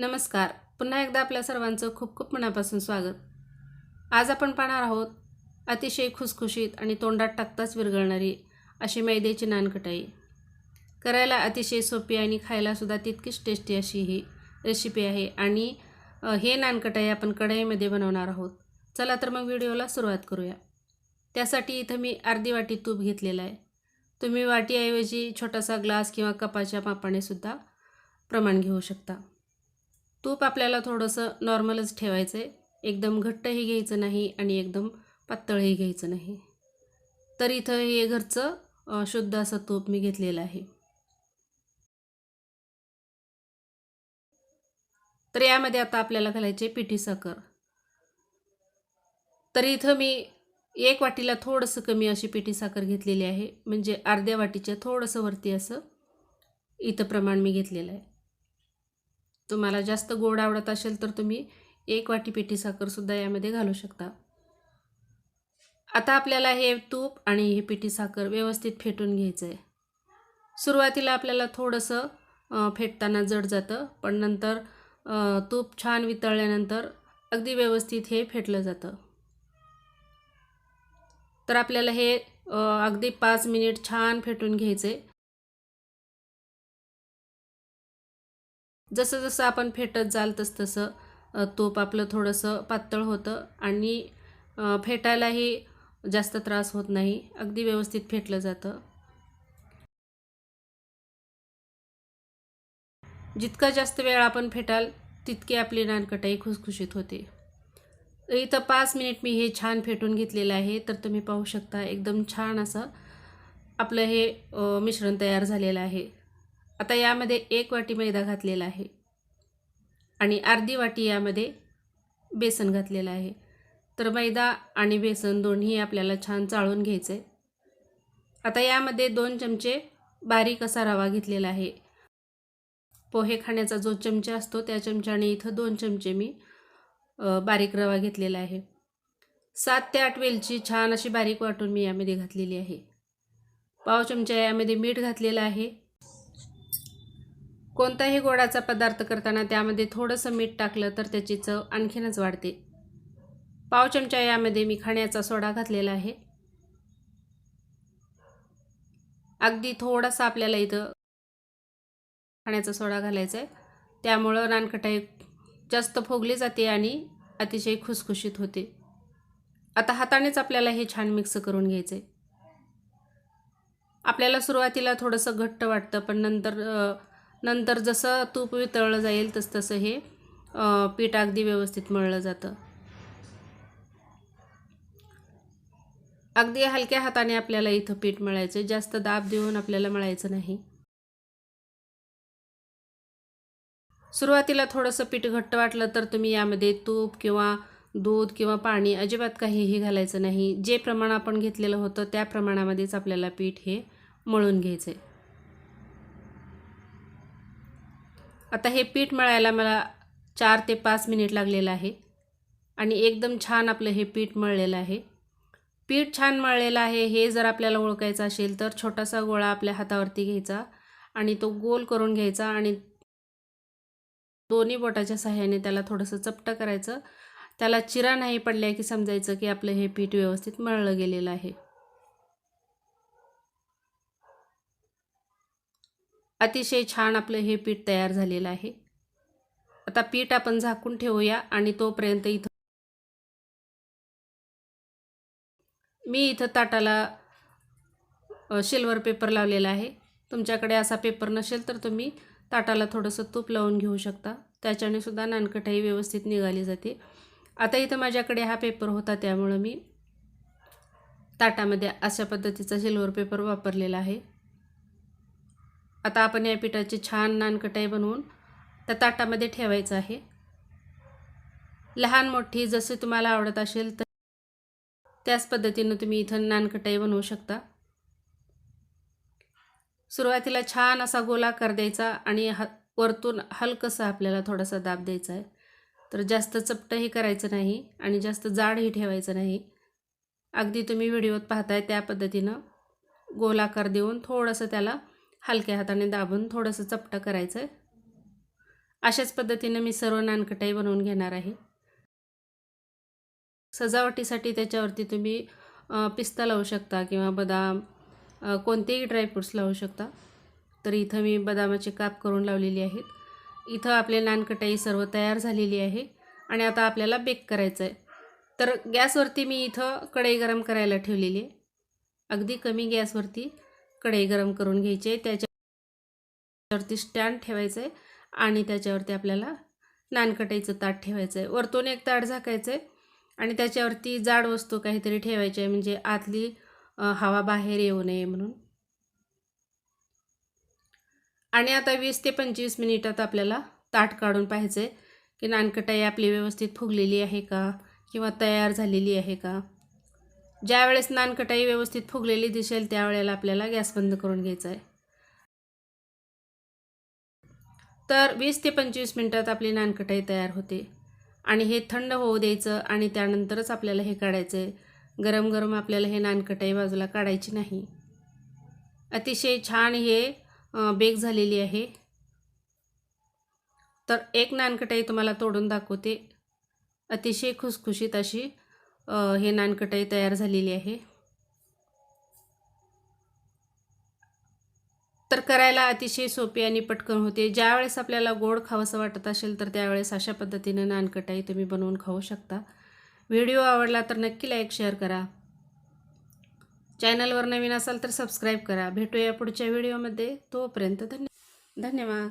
नमस्कार. पुन्हा एकदा आपल्या सर्वांचं खूप खूप मनापासून स्वागत. आज आपण पाहणार आहोत अतिशय खुसखुशीत आणि तोंडात टाकताच विरघळणारी अशी मैद्याची नानकटाई. करायला अतिशय सोपी आणि खायलासुद्धा तितकीच टेस्टी अशी ही रेसिपी आहे आणि हे नानकटाई आपण कढईमध्ये बनवणार आहोत. चला तर मग व्हिडिओला सुरुवात करूया. त्यासाठी इथं मी अर्धी वाटी तूप घेतलेलं आहे. तुम्ही वाटीऐवजी छोटासा ग्लास किंवा कपाच्या मापाने सुद्धा प्रमाण घेऊ शकता. तूप आपल्याला थोडंसं नॉर्मलच ठेवायचं आहे एकदम घट्टही घ्यायचं नाही आणि एकदम पातळही घ्यायचं नाही. तर इथं हे घरचं शुद्ध असं तूप मी घेतलेलं आहे. तर यामध्ये आता आपल्याला घालायचे पिठी साखर. तर इथं मी एक वाटीला थोडंसं कमी अशी पिठी साखर घेतलेली आहे. म्हणजे अर्ध्या वाटीच्या थोडंसं वरती असं इथं प्रमाण मी घेतलेलं आहे. तुम्हाला जास्त गोड आवडत असेल तर तुम्ही एक वाटी पिठी साखरसुद्धा यामध्ये घालू शकता. आता आपल्याला हे तूप आणि हे पिठी साखर व्यवस्थित फेटून घ्यायचं आहे सुरुवातीला आपल्याला थोडंसं फेटताना जड जातं पण नंतर तूप छान वितळल्यानंतर अगदी व्यवस्थित हे फेटलं जातं. तर आपल्याला हे अगदी पाच मिनिट छान फेटून घ्यायचे जसं जसं आपण फेटत जाल तसं तसं तूप आपलं थोडंसं पातळ होतं आणि फेटायलाही जास्त त्रास होत नाही. अगदी व्यवस्थित फेटलं जातं. जितका जास्त वेळ आपण फेटाल तितकी आपली नानकटाई खुसखुशीत होते. इथं पाच मिनिट मी हे छान फेटून घेतलेलं आहे तर तुम्ही पाहू शकता एकदम छान असं आपलं हे मिश्रण तयार झालेलं आहे. आता यामध्ये एक वाटी मैदा घातलेला आहे. आणि अर्धी वाटी यामध्ये बेसन घातलेलं आहे. तर मैदा आणि बेसन दोन्ही आपल्याला छान चाळून घ्यायचं. आहे आता यामध्ये दोन चमचे बारीक असा रवा घेतलेला आहे. पोहे खाण्याचा जो चमचा असतो त्या चमच्याने इथं दोन चमचे मी बारीक रवा घेतलेला आहे. सात ते आठ वेलची छान अशी बारीक वाटून मी यामध्ये घातलेली आहे. पाव चमचा यामध्ये मीठ घातलेलं आहे. कोणताही गोडाचा पदार्थ करताना त्यामध्ये थोडंसं मीठ टाकलं तर त्याची चव आणखीनच वाढते. पाव चमचा यामध्ये मी खाण्याचा सोडा घातलेला आहे. अगदी थोडासा आपल्याला इथं खाण्याचा सोडा घालायचा आहे त्यामुळं नानकटाई जास्त फोगली जाते आणि अतिशय खुसखुशीत होते. आता हातानेच आपल्याला हे छान मिक्स करून घ्यायचं आहे आपल्याला सुरुवातीला थोडंसं घट्ट वाटतं पण नंतर नंतर जसं तूप वितळलं जाईल तस तसं हे पीठ अगदी व्यवस्थित मळलं जातं. अगदी हलक्या हाताने आपल्याला इथं पीठ मळायचं जास्त दाब देऊन आपल्याला मळायचं नाही. सुरुवातीला थोडंसं पीठ घट्ट वाटलं तर तुम्ही यामध्ये तूप किंवा दूध किंवा पाणी अजिबात काहीही घालायचं नाही. जे प्रमाण आपण घेतलेलं होतं त्या प्रमाणामध्येच आपल्याला पीठ हे मळून घ्यायचं आहे आता हे पीठ मळायला मला चार ते पाच मिनिट लागलेलं आहे. आणि एकदम छान आपलं हे पीठ मळलेलं आहे. पीठ छान मळलेलं आहे हे जर आपल्याला ओळखायचं असेल तर छोटासा गोळा आपल्या हातावरती घ्यायचा आणि तो गोल करून घ्यायचा आणि दोन्ही बोटाच्या सहाय्याने त्याला थोडंसं चपटं करायचं. त्याला चिरा नाही पडल्या की समजायचं की आपलं हे पीठ व्यवस्थित मळलं गेलेलं आहे. अतिशय छान आपलं हे पीठ तयार झालेलं आहे. आता पीठ आपण झाकून ठेवूया आणि तोपर्यंत इथं मी इथं ताटाला सिल्वर पेपर लावलेला आहे. तुमच्याकडे असा पेपर नसेल तर तुम्ही ताटाला थोडंसं तूप लावून घेऊ शकता. त्याच्याने सुद्धा नानकटाई व्यवस्थित निघाली जाते. आता इथं माझ्याकडे हा पेपर होता त्यामुळं मी ताटामध्ये अशा पद्धतीचा सिल्वर पेपर वापरलेला आहे. आता आपण या पिठाची छान नानकटाई बनवून त्या ताटामध्ये ठेवायचं आहे. लहान मोठी जसे तुम्हाला आवडत असेल तर त्याच पद्धतीनं तुम्ही इथं नानकटाई बनवू शकता. सुरुवातीला छान असा गोलाकार द्यायचा आणि ह वरतून हलकंसं आपल्याला थोडासा दाब द्यायचा आहे. तर जास्त चपटंही करायचं नाही आणि जास्त जाडही ठेवायचं नाही. अगदी तुम्ही व्हिडिओत पाहताय त्या पद्धतीनं गोलाकार देऊन थोडंसं त्याला हलक्या हाताने दाबून थोडंसं चपटं करायचं. आहे अशाच पद्धतीनं मी सर्व नानकटाई बनवून घेणार आहे. सजावटीसाठी त्याच्यावरती तुम्ही पिस्ता लावू शकता किंवा बदाम कोणतेही ड्रायफ्रूट्स लावू शकता. तर इथं मी बदामाचे काप करून लावलेली आहेत इथं आपले नानकटाई सर्व तयार झालेली आहे आणि आता आपल्याला बेक करायचं आहे तर गॅसवरती मी इथं कढई गरम करायला ठेवलेली आहे. अगदी कमी गॅसवरती कढई गरम करून घ्यायची. आहे त्याच्यावरती स्टँड ठेवायचं आहे आणि त्याच्यावरती आपल्याला नानकटाईचं ताट ठेवायचं आहे वरतून एक ताट झाकायचं आहे आणि त्याच्यावरती जाड वस्तू काहीतरी ठेवायची आहे म्हणजे आतली हवा बाहेर येऊ नये म्हणून. आणि आता वीस ते पंचवीस मिनिटात आपल्याला ताट काढून पाहायचं आहे की नानकटाई आपली व्यवस्थित फुगलेली आहे का? किंवा तयार झालेली आहे का? ज्या वेळेस नानकटाई व्यवस्थित फुगलेली दिसेल त्यावेळेला आपल्याला गॅस बंद करून घ्यायचा आहे. तर वीस ते पंचवीस मिनटात आपली नानकटाई तयार होते. आणि हे थंड होऊ द्यायचं आणि त्यानंतरच आपल्याला हे काढायचं आहे गरम गरम आपल्याला हे नानकटाई बाजूला काढायची नाही. अतिशय छान हे बेक झालेली आहे. तर एक नानकटाई तुम्हाला तोडून दाखवते. अतिशय खुसखुशीत अशी हे नानकटाई तयार झालेली आहे. तर करायला अतिशय सोपी आणि पटकन होते. ज्यावेळेस आपल्याला गोड खावंसं वाटत असेल तर त्यावेळेस अशा पद्धतीनं नानकटाई तुम्ही बनवून खाऊ शकता. व्हिडिओ आवडला तर नक्की लाईक शेअर करा. चॅनलवर नवीन असाल तर सबस्क्राईब करा. भेटूया पुढच्या व्हिडिओमध्ये. तोपर्यंत धन्य धन्यवाद.